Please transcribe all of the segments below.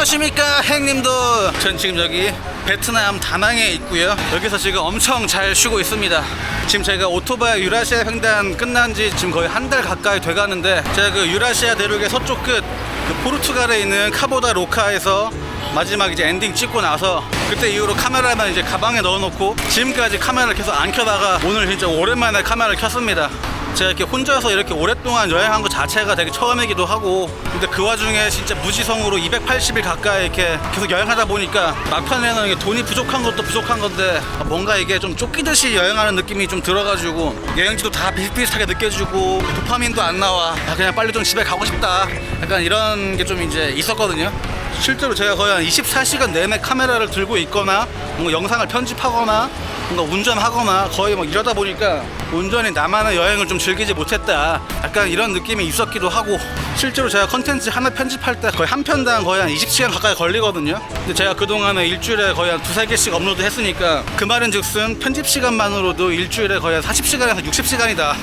안녕하십니까 행님도. 전 지금 여기 베트남 다낭에 있고요. 여기서 지금 엄청 잘 쉬고 있습니다. 지금 제가 오토바이 유라시아 횡단 끝난 지 지금 거의 한 달 가까이 돼 가는데 제가 그 유라시아 대륙의 서쪽 끝 그 포르투갈에 있는 카보다 로카에서 마지막 이제 엔딩 찍고 나서 그때 이후로 카메라만 이제 가방에 넣어놓고 지금까지 카메라를 계속 안 켜다가 오늘 진짜 오랜만에 카메라를 켰습니다. 제가 이렇게 혼자서 이렇게 오랫동안 여행한 것 자체가 되게 처음이기도 하고 근데 그 와중에 진짜 무지성으로 280일 가까이 이렇게 계속 여행하다 보니까 막판에는 돈이 부족한 것도 부족한 건데 뭔가 이게 좀 쫓기듯이 여행하는 느낌이 좀 들어가지고 여행지도 다 비슷비슷하게 느껴지고 도파민도 안 나와. 아, 그냥 빨리 좀 집에 가고 싶다. 약간 이런 게 좀 이제 있었거든요 실제로 제가 거의 한 24시간 내내 카메라를 들고 있거나 뭔가 영상을 편집하거나 뭔가 운전하거나 거의 막 이러다 보니까 온전히 나만의 여행을 좀 즐기지 못했다. 약간 이런 느낌이 있었기도 하고 실제로 제가 컨텐츠 하나 편집할 때 거의 한 편당 거의 한 20시간 가까이 걸리거든요. 근데 제가 그동안에 일주일에 거의 한 두세 개씩 업로드 했으니까 그 말은 즉슨 편집 시간만으로도 일주일에 거의 한 40시간에서 60시간이다.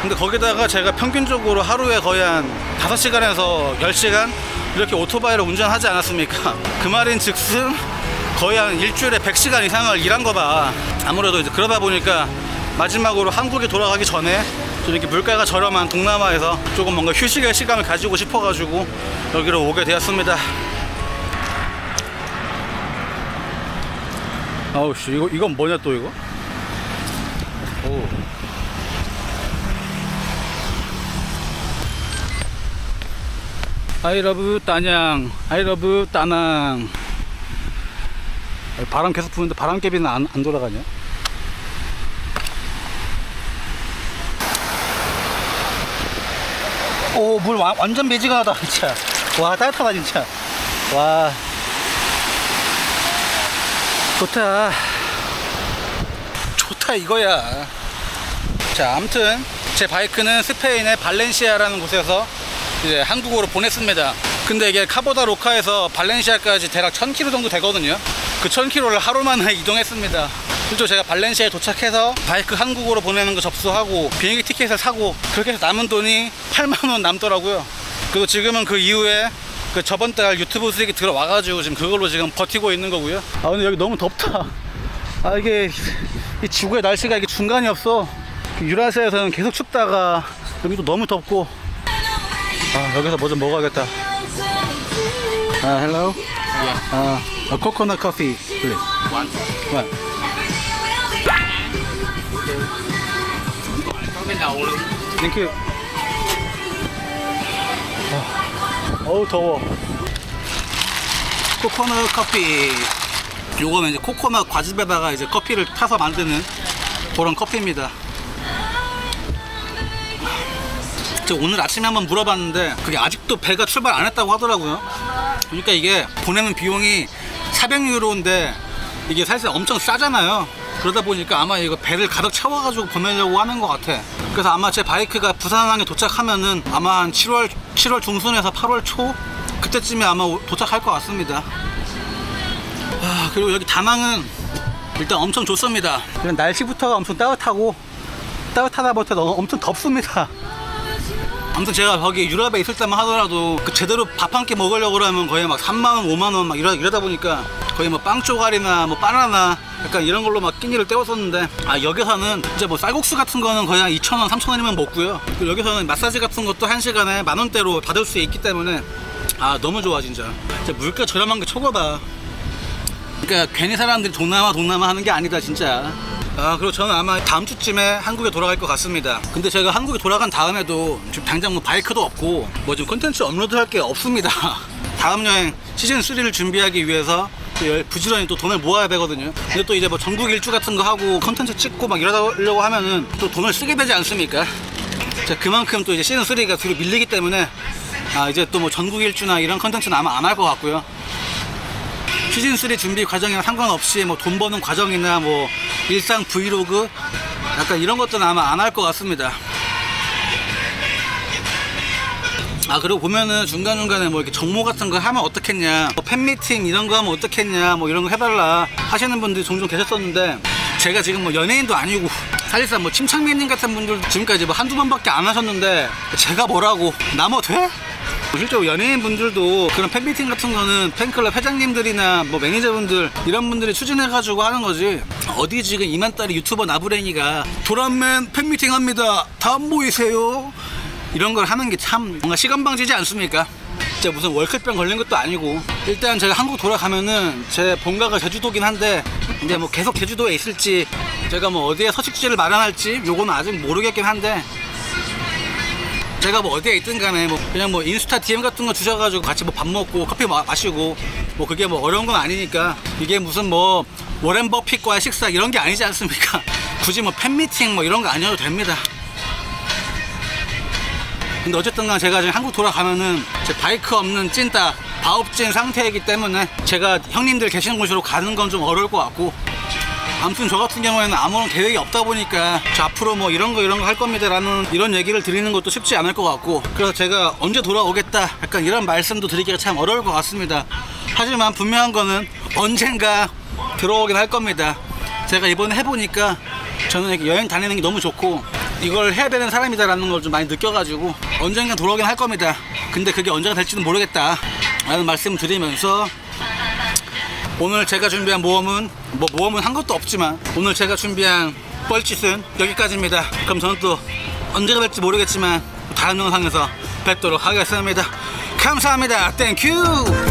근데 거기다가 제가 평균적으로 하루에 거의 한 5시간에서 10시간 이렇게 오토바이를 운전하지 않았습니까? 그 말인 즉슨 거의 한 일주일에 100시간 이상을 일한 거다. 아무래도 이제 그러다 보니까 마지막으로 한국에 돌아가기 전에 좀 이렇게 물가가 저렴한 동남아에서 조금 뭔가 휴식의 시간을 가지고 싶어가지고 여기로 오게 되었습니다. 아우 씨 이거 이건 뭐냐 또 이거? 오. 아이러브 따냥 아이러브 따낭 바람 계속 부는데 바람개비는 안, 안 돌아가냐? 오, 물 와- 완전 매지가하다, 진짜. 와, 따뜻하다, 진짜. 와. 좋다. 좋다, 이거야. 자, 아무튼, 제 바이크는 스페인의 발렌시아라는 곳에서 이제 한국으로 보냈습니다. 근데 이게 카보다 로카에서 발렌시아까지 대략 1000km 정도 되거든요. 그 1000km를 하루 만에 이동했습니다. 실제로 제가 발렌시아에 도착해서 바이크 한국으로 보내는 거 접수하고 비행기 티켓을 사고 그렇게 해서 남은 돈이 8만 원 남더라고요. 그리고 지금은 그 이후에 그 저번 달 유튜브 수익이 들어와가지고 지금 그걸로 지금 버티고 있는 거고요. 아 근데 여기 너무 덥다. 아 이게 이 지구의 날씨가 이게 중간이 없어. 유라시아에서는 계속 춥다가 여기도 너무 덥고 아 여기서 뭐 좀 먹어야겠다. 아 hello. 아 a coconut coffee please. One. Thank you. 아, 어우 더워. 코코넛 커피. 요거는 이제 코코넛 과즙에다가 이제 커피를 타서 만드는 그런 커피입니다. 저 오늘 아침에 한번 물어봤는데 그게 아직도 배가 출발 안 했다고 하더라고요. 그러니까 이게 보내는 비용이 400유로인데 이게 사실 엄청 싸잖아요. 그러다 보니까 아마 이거 배를 가득 채워가지고 보내려고 하는 것 같아. 그래서 아마 제 바이크가 부산항에 도착하면은 아마 한 7월 7월 중순에서 8월 초 그때쯤에 아마 오- 도착할 것 같습니다. 아, 그리고 여기 다낭은 일단 엄청 좋습니다. 날씨부터가 엄청 따뜻하고 따뜻하다 못해 너 엄청 덥습니다. 아무튼 제가 거기 유럽에 있을 때만 하더라도 그 제대로 밥 한 끼 먹으려고 그러면 거의 막 3만 원, 5만 원 막 이러, 이러다 보니까 거의 뭐 빵 쪼가리나 뭐 바나나 약간 이런 걸로 막 끼니를 때웠었는데 아 여기서는 이제 뭐 쌀국수 같은 거는 거의 한 2,000원, 3,000원이면 먹고요. 그리고 여기서는 마사지 같은 것도 한 시간에 만 원대로 받을 수 있기 때문에 아 너무 좋아 진짜. 진짜 물가 저렴한 게 최고다. 그러니까 괜히 사람들이 동남아 동남아 하는 게 아니다 진짜 아 그리고 저는 아마 다음 주쯤에 한국에 돌아갈 것 같습니다. 근데 제가 한국에 돌아간 다음에도 지금 당장 뭐 바이크도 없고 뭐 지금 콘텐츠 업로드 할 게 없습니다. 다음 여행 시즌 3를 준비하기 위해서 또 열- 부지런히 또 돈을 모아야 되거든요. 근데 또 이제 뭐 전국 일주 같은 거 하고 콘텐츠 찍고 막 이러려고 하면은 또 돈을 쓰게 되지 않습니까? 자, 그만큼 또 이제 시즌 3가 뒤로 밀리기 때문에 아 이제 또 뭐 전국 일주나 이런 컨텐츠는 아마 안 할 것 같고요 시즌 3 준비 과정이랑 상관없이 뭐 돈 버는 과정이나 뭐 일상 브이로그 약간 이런 것들은 아마 안 할 것 같습니다. 아 그리고 보면은 중간중간에 뭐 이렇게 정모 같은 거 하면 어떻겠냐 뭐 팬미팅 이런 거 하면 어떻겠냐 뭐 이런 거 해달라 하시는 분들이 종종 계셨었는데 제가 지금 뭐 연예인도 아니고 사실상 뭐 침착맨님 같은 분들 지금까지 뭐 한두 번밖에 안 하셨는데 제가 뭐라고 나뭐 돼? 실제로 연예인 분들도 그런 팬미팅 같은 거는 팬클럽 회장님들이나 뭐 매니저분들 이런 분들이 추진해가지고 하는 거지. 어디 지금 이만따리 유튜버 나부랭이가 도란맨 팬미팅 합니다. 다안 보이세요. 이런 걸 하는 게 참 뭔가 시간방지지 않습니까? 진짜 무슨 월클병 걸린 것도 아니고. 일단 제가 한국 돌아가면은 제 본가가 제주도긴 한데 근데 뭐 계속 제주도에 있을지 제가 뭐 어디에 서식지를 마련할지 요거는 아직 모르겠긴 한데 제가 뭐 어디에 있든 간에 뭐 그냥 뭐 인스타 DM 같은 거 주셔가지고 같이 뭐 밥 먹고 커피 마, 마시고 뭐 그게 뭐 어려운 건 아니니까 이게 무슨 뭐 워렌 버핏과의 식사 이런 게 아니지 않습니까? 굳이 뭐 팬미팅 뭐 이런 거 아니어도 됩니다. 근데 어쨌든 간 제가 지금 한국 돌아가면은 제 바이크 없는 찐따 바업진 상태이기 때문에 제가 형님들 계시는 곳으로 가는 건 좀 어려울 것 같고 아무튼 저 같은 경우에는 아무런 계획이 없다 보니까 저 앞으로 뭐 이런 거 이런 거 할 겁니다라는 이런 얘기를 드리는 것도 쉽지 않을 것 같고 그래서 제가 언제 돌아오겠다 약간 이런 말씀도 드리기가 참 어려울 것 같습니다. 하지만 분명한 거는 언젠가 들어오긴 할 겁니다. 제가 이번에 해보니까 저는 여행 다니는 게 너무 좋고 이걸 해야 되는 사람이다라는 걸 좀 많이 느껴가지고 언젠가 돌아오긴 할 겁니다. 근데 그게 언제가 될지는 모르겠다 라는 말씀 드리면서 오늘 제가 준비한 모험은 뭐 모험은 한 것도 없지만 오늘 제가 준비한 뻘짓은 여기까지입니다. 그럼 저는 또 언제가 될지 모르겠지만 다른 영상에서 뵙도록 하겠습니다. 감사합니다. 땡큐.